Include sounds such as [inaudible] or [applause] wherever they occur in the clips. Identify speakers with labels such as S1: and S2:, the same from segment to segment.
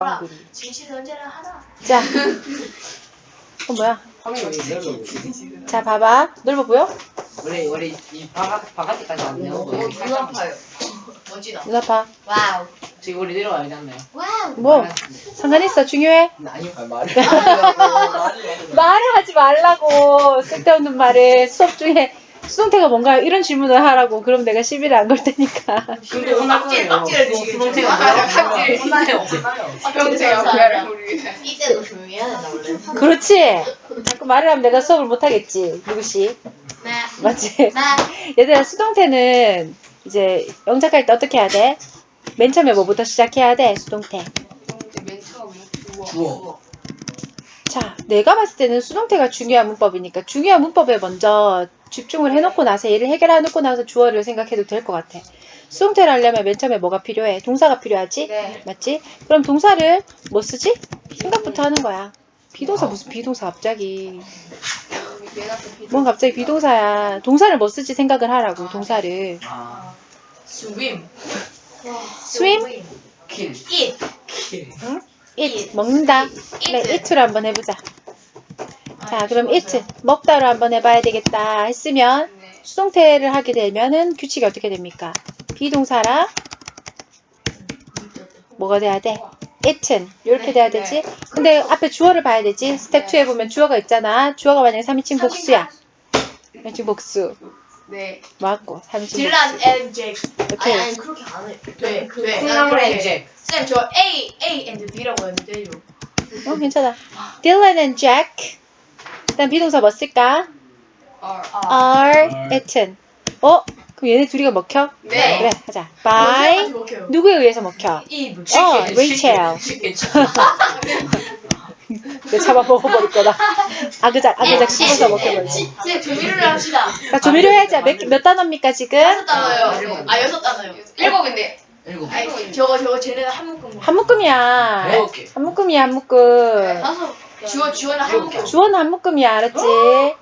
S1: 엉구리.
S2: 진실 언제나 하나.
S1: 자. 어, 뭐야? 자, 봐봐. 넓어 보여?
S3: 원래 원래 이 바깥 바깥까지 안 내고
S2: 오, 눈 아파요. 멋지다.
S1: 눈 아파.
S2: 와우.
S3: 지금 우리 내려와야 되지 않나요?
S2: 와우.
S1: 뭐? 상관있어. 중요해?
S3: 아니요 말이 [laughs]
S1: 말을 하지 말라고. 쓸데없는 말을 수업 중에 수동태가 뭔가 이런 질문을 하라고. 그럼 내가 시비를 안 걸 테니까.
S3: 근데 혼날
S2: 깍질,
S3: 거예요.
S2: 깍질을 지금
S3: 수동태가
S2: 좀-
S3: 뭐야?
S2: 깍질.
S3: 혼나요 혼나요
S2: 평생 역할을 이때도 조용히 해야 된다 원래.
S1: 그렇지. 자꾸 말을 하면 내가 수업을 못 하겠지. 누구시?
S2: 네.
S1: 맞지?
S2: 네.
S1: 얘들아, 수동태는 이제 영작할 때 어떻게 해야 돼? 맨 처음에 뭐부터 시작해야 돼? 수동태.
S2: 맨 처음에
S3: 주어.
S1: 자, 내가 봤을 때는 수동태가 중요한 문법이니까 중요한 문법에 먼저 집중을 해놓고 나서 얘를 해결해놓고 나서 주어를 생각해도 될 것 같아. 수동태를 하려면 맨 처음에 뭐가 필요해? 동사가 필요하지?
S2: 네.
S1: 맞지? 그럼 동사를 뭐 쓰지? 생각부터 하는 거야. 비동사 무슨 비동사 갑자기. 뭔 갑자기 비동사야. 동사를 뭐 쓰지 생각을 하라고, 동사를.
S3: 아
S2: swim.
S1: swim?
S3: 킬.
S2: eat.
S3: 킬.
S1: eat, 먹는다. 그래,
S2: eat.
S1: eat로 한번 해보자. 자, 그럼 eat, 먹다로 한번 해봐야 되겠다 했으면 수동태를 하게 되면은 규칙이 어떻게 됩니까? 비동사라 뭐가 돼야 돼? eaten 이렇게 돼야 되지? 근데 앞에 주어를 봐야 되지? 스텝 2에 보면 주어가 있잖아. 주어가 만약에 3인칭 복수야. 3인칭 복수.
S2: 네.
S1: 맞고 3인칭
S2: 딜란
S1: 복수.
S2: 앤 잭.
S1: 오케이.
S2: 아니, 아니 그렇게 안 해. 네. 네.
S3: 콩나물 앤 잭.
S2: 쌤, 저 A, A and B라고 했는데요.
S1: 어, 괜찮아. Dylan and Jack. 일단 비동사 뭐 쓸까?
S2: R.
S1: are eaten. 어? 그럼 얘네 둘이가 먹혀?
S2: 네.
S1: 그래, 하자. by 누구에 의해서 먹혀?
S2: Eve.
S1: 어, 레이첼.
S3: 치킨. [laughs]
S1: 내 잡아 먹어버릴 거다. 아그작, 아그작 씹어서 먹혀버리지.
S2: 쌤, 조미료를 합시다.
S1: 자, 조미료 해야지. 몇, 몇 단어입니까, 지금?
S2: 다섯 단어요. 아, 여섯 단어요. 일곱인데.
S3: 일곱.
S2: 아니, 저거, 저거 쟤네는 한 묶음.
S1: 한 묶음이야. 한 묶음이야, 한 묶음.
S2: 다섯. 주어, 주어는 한 묶음.
S1: 주어는 한 묶음이야, 알았지?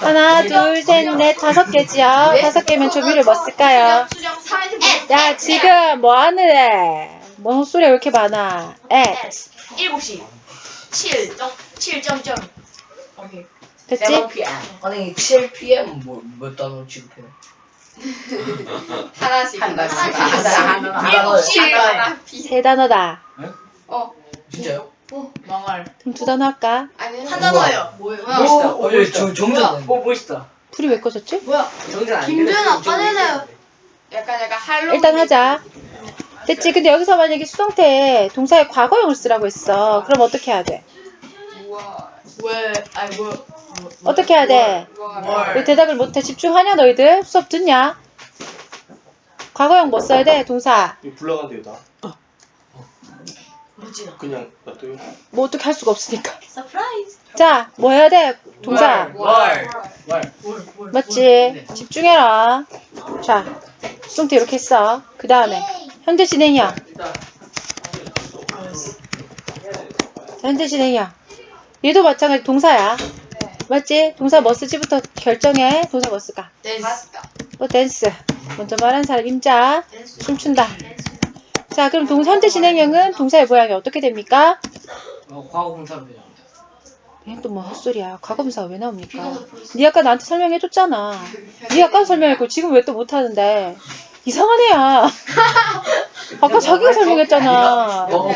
S1: 하나, 둘, 셋, 넷, 다섯 개지요? 다섯 개면 조미료 뭐 쓸까요?
S2: 수정.
S1: 야, 지금 뭐 하는 애? 뭔 헛소리야, 왜 이렇게 많아? at.
S2: 일곱 시. 칠, 점, 칠, 점, 점. 오케이.
S1: 됐지?
S3: 7 PM. 아니 7 PM 뭐몇 단어 취급해요?
S2: 하나씩.
S3: 한 단어.
S2: 하나씩. 시.
S1: 세 단어다.
S2: 어,
S3: 진짜요?
S2: 망할.
S1: 그럼 두 단어 할까?
S2: 아니, 한 단어요. 뭐예요?
S3: 멋있다.
S4: 오,
S3: 어,
S4: 멋있다.
S3: 정- 정전. 오 멋있다.
S1: 불이 왜 꺼졌지?
S2: 뭐야?
S3: 정전 안
S2: 김도현
S3: 되는
S2: 아빠잖아요. 약간, 약간 할로윈.
S1: 일단 하자. 됐지? 근데 여기서 만약에 수동태 동사의 과거형을 쓰라고 했어. 그럼 어떻게 해야 돼?
S2: 우와. 왜, 아니, 뭐. 뭐,
S1: 어떻게 해야 돼?
S2: 뭘.
S1: 왜 대답을 못해? 집중하냐 너희들? 수업 듣냐? 과거형 뭐 써야 돼? 동사.
S4: 이거 불러간대요 나
S2: 멋지다.
S4: 그냥 놔둬요
S1: 뭐 어떻게 할 수가 없으니까.
S2: 서프라이즈.
S1: 자, 뭐 해야 돼? 동사.
S3: 월. 월.
S1: 맞지? 집중해라. 자, 수동태 이렇게 했어. 그 다음에 현재 진행형. 자, 현재 진행형. 얘도 마찬가지 동사야. 맞지? 동사 뭐 쓰지부터 결정해. 동사 뭐 쓸까?
S2: 댄스.
S1: 뭐 댄스. 먼저 말한 사람 임자. 춤춘다. 자, 그럼 동 현재 진행형은 동사의 모양이 어떻게 됩니까?
S3: 어, 과거 공사로 되죠.
S1: 얘또 뭐 헛소리야. 과거분사가 왜 나옵니까? 니 아까 나한테 설명해줬잖아. 니 아까 설명했고 지금 왜 또 못하는데. 이상한 애야. [laughs] 아까 자기가 설명했잖아.
S3: 과거.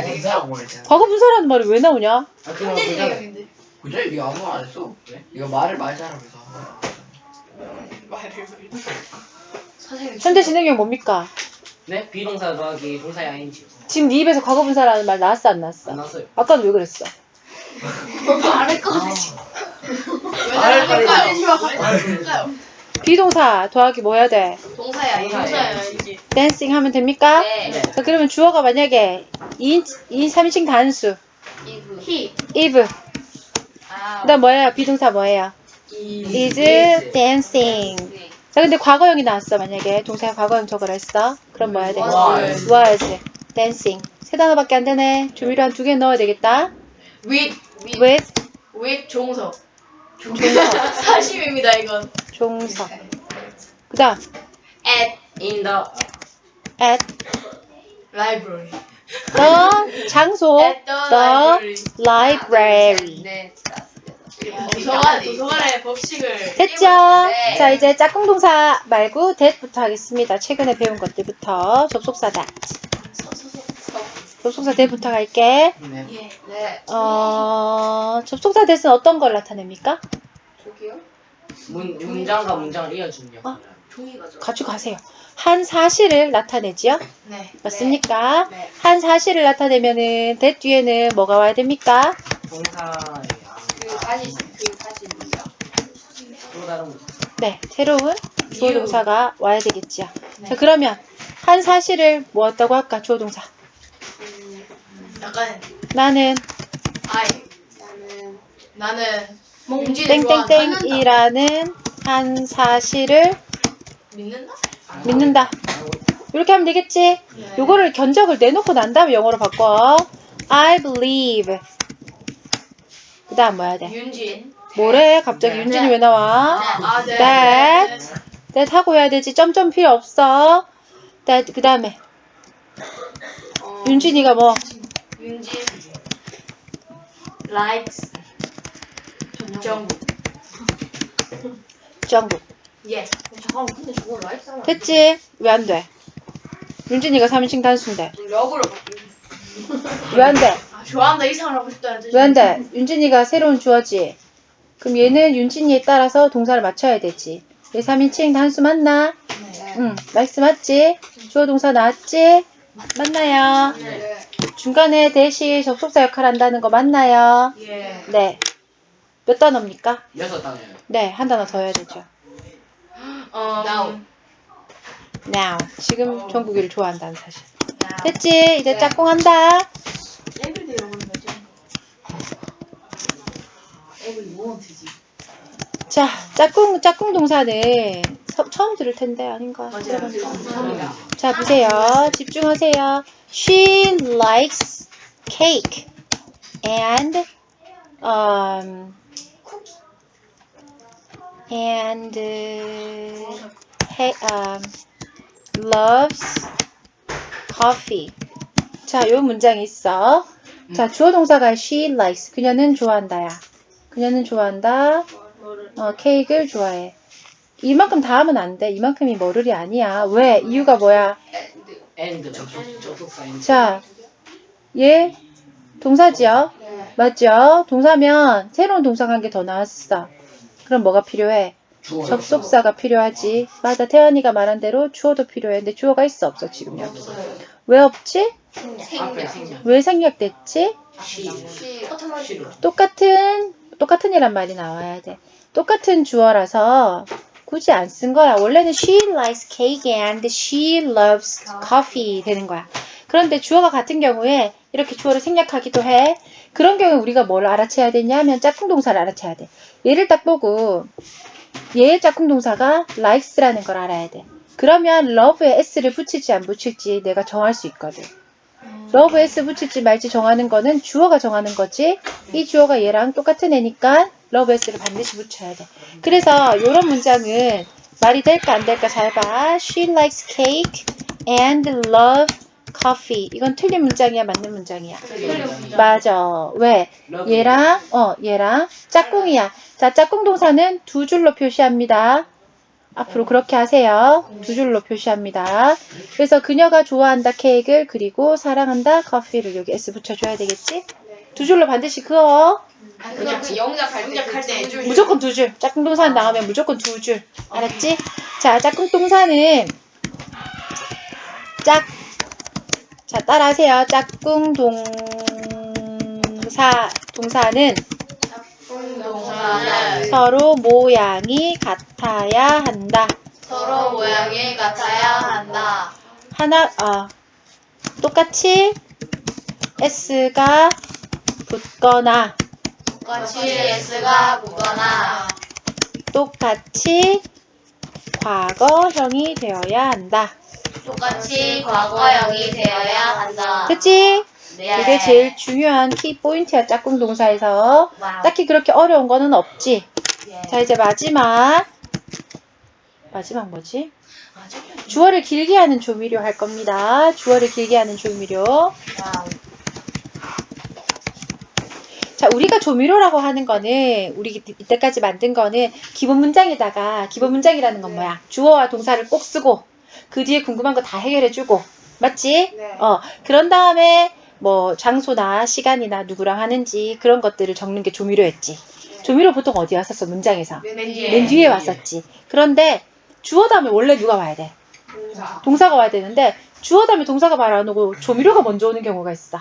S1: 과거분사라는 말이 왜 나오냐?
S3: 아 그냥
S2: 진행형인데.
S3: 그래 이거 아무 말 안 했어. 왜? 이거 말을 말잘하면서.
S2: 말을. 선생님.
S1: 현재 진행형 뭡니까?
S3: 네? 비동사 더하기 동사의 아인지.
S1: 지금 네 입에서 과거 분사라는 말 나왔어 안 나왔어?
S3: 안 나왔어요.
S1: 아까는 왜 그랬어?
S2: 말을 나를
S3: 꺼내지 마.
S2: 꺼내지 마. 말을까요?
S1: 비동사 더하기 뭐 해야 돼?
S2: 동사야, 이
S3: 동사야.
S2: 이게.
S1: 댄싱 하면 됩니까?
S2: 네.
S3: 네.
S1: 자, 그러면 주어가 만약에 2인, 2인 3인칭 단수,
S2: 이브. 히.
S1: if.
S2: 아.
S1: 그 다음 뭐예요? 비동사 뭐예요? is dancing. 자, 근데 과거형이 나왔어, 만약에. 동사의 과거형 저걸 했어. 그럼 뭐 해야 돼?
S3: was.
S1: was. dancing. 세 단어밖에 안 되네. 조미료 한 두 개 넣어야 되겠다.
S2: with.
S1: with
S2: with 종석. 종석. [laughs] 사심입니다, 이건.
S1: 종석. 그 다음,
S2: at
S3: In the
S1: at
S2: library.
S1: the 장소
S2: At the
S1: the
S2: library.
S1: library
S5: 네,
S2: 도서관, 도서관의 법칙을.
S1: 됐죠?
S5: 네.
S1: 자 이제 짝꿍 동사 말고 that부터 하겠습니다. 최근에 배운 것들부터 접속사 that 접속사 that부터 갈게.
S3: 네.
S2: 예.
S5: 네.
S1: 어 접속사 that은 어떤 걸 나타냅니까?
S5: 저기요?
S3: 문, 문장과 문장을 이어주는 역할.
S5: 종이가 죠
S1: 가지고 가세요. 한 사실을 나타내지요?
S2: 네.
S1: 맞습니까?
S5: 네.
S1: 한 사실을 나타내면은 that 뒤에는 뭐가 와야 됩니까?
S3: 동사의
S5: 그 다시 그 다시?
S3: 또 다른 거.
S1: 네, 새로운 주어
S2: 이유.
S1: 동사가 와야 되겠지요.
S2: 네.
S1: 자, 그러면 한 사실을 뭐었다고 할까? 주어 동사.
S5: 음,
S2: 약간,
S1: 나는
S2: 아이,
S5: 나는
S2: 나는 좋아한다.
S1: 땡땡땡이라는 한 사실을
S2: 믿는다?
S1: 믿는다. 이렇게 하면 되겠지?
S2: 네.
S1: 요거를 견적을 내놓고 난 다음에 영어로 바꿔. I believe. 그 다음 뭐야 돼?
S2: 윤진.
S1: 뭐래? 갑자기
S3: 네.
S1: 윤진이 왜 나와?
S2: 아, 네.
S1: that. that 하고 해야 되지. 점점 필요 없어. that 그 다음에
S5: 어,
S1: 윤진이가 뭐?
S2: 윤진. likes. 정국.
S1: 정국.
S2: 예.
S5: 잠깐만 근데 저거 하면
S1: 됐지? 왜 안 돼? 윤진이가 3인칭 단수인데.
S5: 역으로 바뀌는
S1: 왜안 돼?
S2: 아, 좋아한다 이상을 하고 싶다는 뜻이
S1: 왜안 돼? 윤진이가 새로운 주어지. 그럼 얘는 윤진이에 따라서 동사를 맞춰야 되지. 얘 3인칭 단수 맞나?
S2: 네.
S1: 응, 나이스 맞지? 주어 동사 나왔지? 맞나요?
S5: 네.
S1: 중간에 대시 접속사 역할 한다는 거 맞나요?
S2: 예.
S1: 네. 몇 단어입니까?
S3: 여섯 단어예요.
S1: 네, 한 단어 더 해야 되죠.
S2: 어,
S5: Now.
S1: Now. 지금 정국이를 좋아한다는 사실.
S2: 야.
S1: 됐지? 이제
S5: 네.
S1: 짝꿍 한다.
S2: 에브리데이 오는 거죠.
S1: 자, 짝꿍, 짝꿍 동사는 서- 처음 들을 텐데 아닌가?
S2: 맞아요.
S5: 감사합니다.
S1: 자, 보세요. 집중하세요. She likes cake and um and uh, he, um, loves coffee. 자, 요 문장이 있어. 자, 주어 동사가 she likes. 그녀는 좋아한다야. 그녀는 좋아한다. 어, 케이크를 좋아해. 이만큼 다 하면 안 돼. 이만큼이 머를이 아니야. 왜? 이유가 뭐야?
S3: and 접속, 접속사 and.
S1: 자, 얘 동사지요?
S5: 네.
S1: 맞죠? 동사면 새로운 동사가 한 개 더 나왔어. 그럼 뭐가 필요해?
S3: 주어.
S1: 접속사가 필요하지. 맞아. 태연이가 말한 대로 주어도 필요해. 근데 주어가 있어 없어 지금 여기. 왜 없지?
S3: 생략.
S1: 왜 생략됐지?
S3: 시.
S1: 똑같은 똑같은 이란 말이 나와야 돼. 똑같은 주어라서 굳이 안 쓴 거야. 원래는 she likes cake and she loves coffee 되는 거야. 그런데 주어가 같은 경우에 이렇게 주어를 생략하기도 해. 그런 경우에 우리가 뭘 알아채야 되냐면 짝꿍 동사를 알아채야 돼. 얘를 딱 보고 얘의 짝꿍 동사가 likes라는 걸 알아야 돼. 그러면 love에 s를 붙일지 안 붙일지 내가 정할 수 있거든. S 붙일지 말지 정하는 거는 주어가 정하는 거지. 이 주어가 얘랑 똑같은 애니까 s를 반드시 붙여야 돼. 그래서 이런 문장은 말이 될까 안 될까 잘 봐. She likes cake and love coffee. 이건 틀린 문장이야, 맞는 문장이야. 맞아. 왜? 얘랑 어 얘랑 짝꿍이야. 자, 짝꿍 동사는 두 줄로 표시합니다. 앞으로 그렇게 하세요. 두 줄로 표시합니다. 그래서 그녀가 좋아한다 케이크를 그리고 사랑한다 커피를 여기 S 붙여줘야 되겠지? 두 줄로 반드시 그어.
S5: 아 그거 그 영작할 때
S2: 영작할
S5: 때그 줄.
S1: 무조건 두 줄. 짝꿍 동사 나오면 무조건 두 줄. 알았지? 자, 짝꿍 동사는 짝. 자, 따라하세요. 짝꿍 동사 동사는
S2: 동사는
S1: 서로 모양이 같아야 한다.
S2: 서로 모양이 같아야 한다.
S1: 하나, 아, 똑같이 S가 붙거나,
S2: 똑같이 S가 붙거나
S1: 똑같이 과거형이 되어야 한다.
S2: 똑같이 과거형이 되어야 한다.
S1: 그치?
S2: 네.
S1: 이게 제일 중요한 키 포인트야, 짝꿍 동사에서.
S2: 와우.
S1: 딱히 그렇게 어려운 거는 없지.
S2: 예.
S1: 자, 이제 마지막. 마지막 뭐지? 주어를 길게 하는 조미료 할 겁니다. 주어를 길게 하는 조미료.
S2: 와우.
S1: 자, 우리가 조미료라고 하는 거는 우리 이때까지 만든 거는 기본 문장에다가 기본 문장이라는 건 뭐야? 주어와 동사를 꼭 쓰고 그 뒤에 궁금한 거 다 해결해 주고 맞지?
S2: 네.
S1: 어, 그런 다음에 뭐 장소나 시간이나 누구랑 하는지 그런 것들을 적는 게 조미료였지. 조미료 보통 어디 왔었어? 문장에서.
S5: 맨맨
S2: 뒤에.
S1: 맨 뒤에 왔었지. 그런데 주어 다음에 원래 누가 와야 돼?
S5: 동사.
S1: 동사 가 와야 되는데 주어 다음에 동사가 말 안 오고 조미료가 먼저 오는 경우가 있어.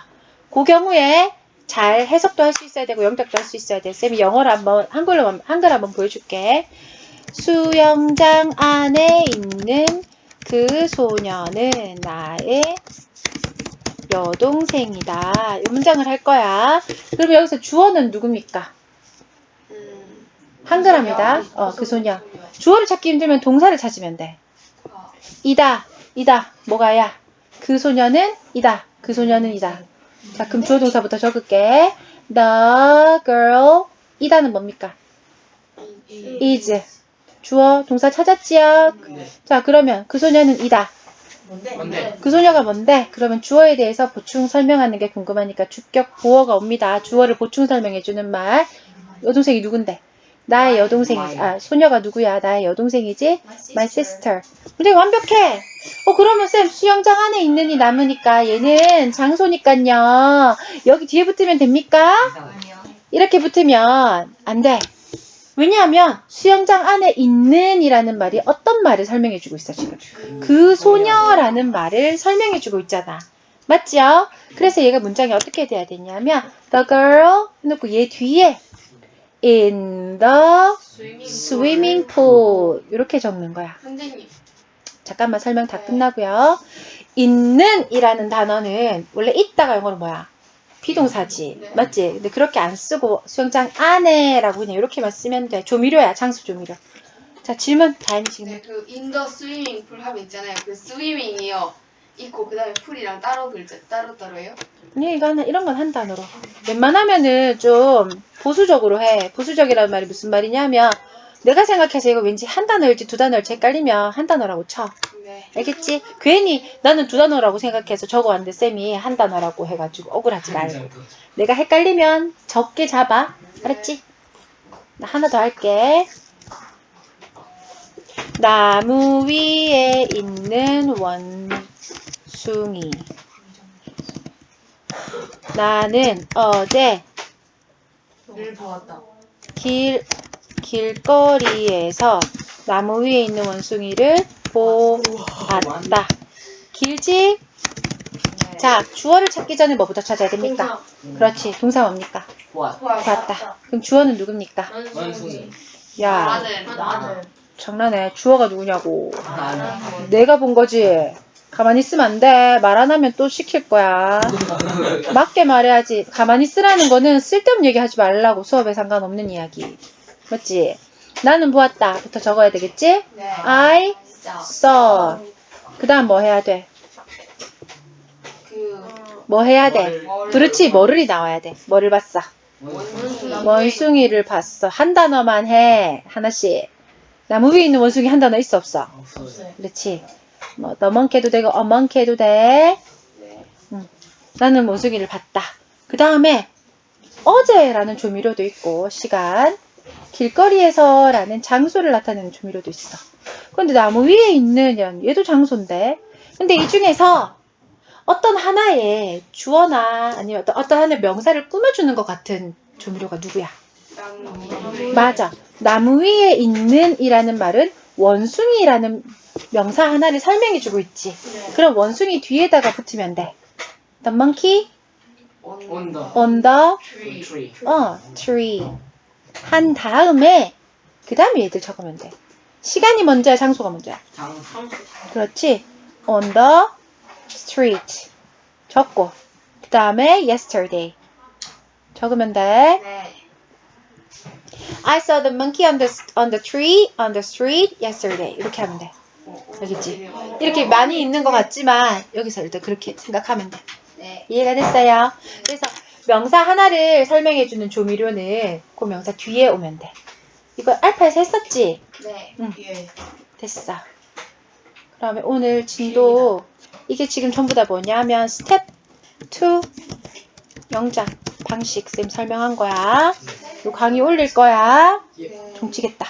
S1: 그 경우에 잘 해석도 할 수 있어야 되고 영작도 할 수 있어야 돼. 쌤이 영어로 한번 한글로 한- 한글 한번 보여줄게. 수영장 안에 있는 그 소녀는 나의 여동생이다. 이 문장을 할 거야. 그럼 여기서 주어는 누굽니까?
S2: 음.
S1: 한글합니다. 어, 그 소녀. 주어를 찾기 힘들면 동사를 찾으면 돼. 이다, 이다, 뭐가야? 그 소녀는 이다, 그 소녀는 이다. 자, 그럼 주어 동사부터 적을게. The girl, 이다는 뭡니까? is. 주어 동사 찾았지요?
S3: 네.
S1: 자, 그러면 그 소녀는 이다.
S5: 뭔데?
S3: 뭔데?
S1: 그 소녀가 뭔데? 그러면 주어에 대해서 보충 설명하는 게 궁금하니까 주격 보어가 옵니다. 주어를 보충 설명해주는 말. 여동생이 누군데? 나의 여동생이지. 아, 소녀가 누구야? 나의 여동생이지? My sister. 근데 완벽해. 어, 그러면 쌤, 수영장 안에 있는 이 남으니까 얘는 장소니까요. 여기 뒤에 붙으면 됩니까? 이렇게 붙으면 안 돼. 왜냐하면 수영장 안에 있는 이라는 말이 어떤 말을 설명해 주고 있어, 지금. 그 소녀라는 말을 설명해 주고 있잖아. 맞죠? 그래서 얘가 문장이 어떻게 돼야 되냐면 the girl 해놓고 얘 뒤에 in the
S5: 스위밍.
S1: swimming pool 이렇게 적는 거야.
S2: 선생님.
S1: 잠깐만 설명 다 끝나고요. 있는 이라는 단어는 원래 있다가 영어로 뭐야? 비동사지.
S2: 네.
S1: 맞지? 근데 그렇게 안 쓰고 수영장 안에라고 그냥 이렇게만 쓰면 돼. 조미료야, 장수 조미료. 자, 질문. 다현이 질문.
S2: 네, 그 인더 스위밍 풀 하면 있잖아요. 그 스위밍이요. 있고 그다음에 풀이랑 따로 글자 따로 따로예요?
S1: 네, 이거는 이런 건 한 단어로. 웬만하면은 좀 보수적으로 해. 보수적이라는 말이 무슨 말이냐면 내가 생각해서 이거 왠지 한 단어일지 두 단어일지 헷갈리면 한 단어라고 쳐.
S2: 네.
S1: 알겠지? 괜히 나는 두 단어라고 생각해서 적어왔는데 쌤이 한 단어라고 해가지고 억울하지 말고. 내가 헷갈리면 적게 잡아. 알았지? 나 하나 더 할게. 나무 위에 있는 원숭이. 나는 어제
S5: 보았다.
S1: 길, 길거리에서 나무 위에 있는 원숭이를 보았다. 길지?
S2: 네.
S1: 자, 주어를 찾기 전에 뭐부터 찾아야 됩니까? 그렇지. 동사 뭡니까? 보았다. 그럼 주어는 누굽니까?
S3: 원숭이.
S1: 야,
S2: 나는.
S1: 장난해. 주어가 누구냐고.
S3: 나는.
S1: 내가 본 거지. 가만히 있으면 안 돼. 말 안 하면 또 시킬 거야. [laughs] 맞게 말해야지. 가만히 있으라는 거는 쓸데없는 얘기 하지 말라고. 수업에 상관없는 이야기. 맞지? 나는 보았다. 부터 적어야 되겠지?
S2: 네.
S1: I saw. 그 다음 뭐 해야 돼? 그뭐 해야 돼?
S2: 뭘-
S1: 그렇지. 뭐를이 나와야 돼. 뭐를 봤어?
S2: 원숭이.
S1: 원숭이를 봤어. 한 단어만 해. 하나씩. 나무 위에 있는 원숭이 한 단어 있어 없어?
S3: 없어요.
S1: 그렇지. 뭐 해도 되고 해도 돼.
S2: 네.
S1: 나는 원숭이를 봤다. 그 다음에 어제라는 조미료도 있고 시간 길거리에서라는 장소를 나타내는 조미료도 있어. 그런데 나무 위에 있는 연, 얘도 장소인데. 근데 이 중에서 어떤 하나의 주어나 아니면 어떤, 어떤 하나의 명사를 꾸며주는 것 같은 조미료가 누구야?
S2: 나무.
S1: 맞아. 나무 위에 있는 이라는 말은 원숭이라는 명사 하나를 설명해주고 있지.
S2: 네.
S1: 그럼 원숭이 뒤에다가 붙으면 돼. The monkey
S3: On the
S1: on the
S3: tree.
S1: 어, tree. 한 다음에 그 다음에 얘들 적으면 돼. 시간이 먼저야, 장소가 먼저야.
S3: 장.
S1: 그렇지. On the street. 적고 그 다음에 yesterday. 적으면 돼.
S2: 네.
S1: I saw the monkey on the on the tree on the street yesterday. 이렇게 하면 돼. 알겠지? 이렇게 많이 있는 것 같지만 여기서 일단 그렇게 생각하면 돼.
S2: 네.
S1: 이해가 됐어요? 그래서 명사 하나를 설명해주는 조미료는 그 명사 뒤에 오면 돼. 이거 알파에서 했었지?
S2: 네.
S1: 응.
S5: 예.
S1: 됐어. 그 다음에 오늘 진도 이게 지금 전부 다 뭐냐면 스텝 2 영장 방식 쌤 설명한 거야. 요 강의 올릴 거야.
S3: 예.
S1: 종치겠다.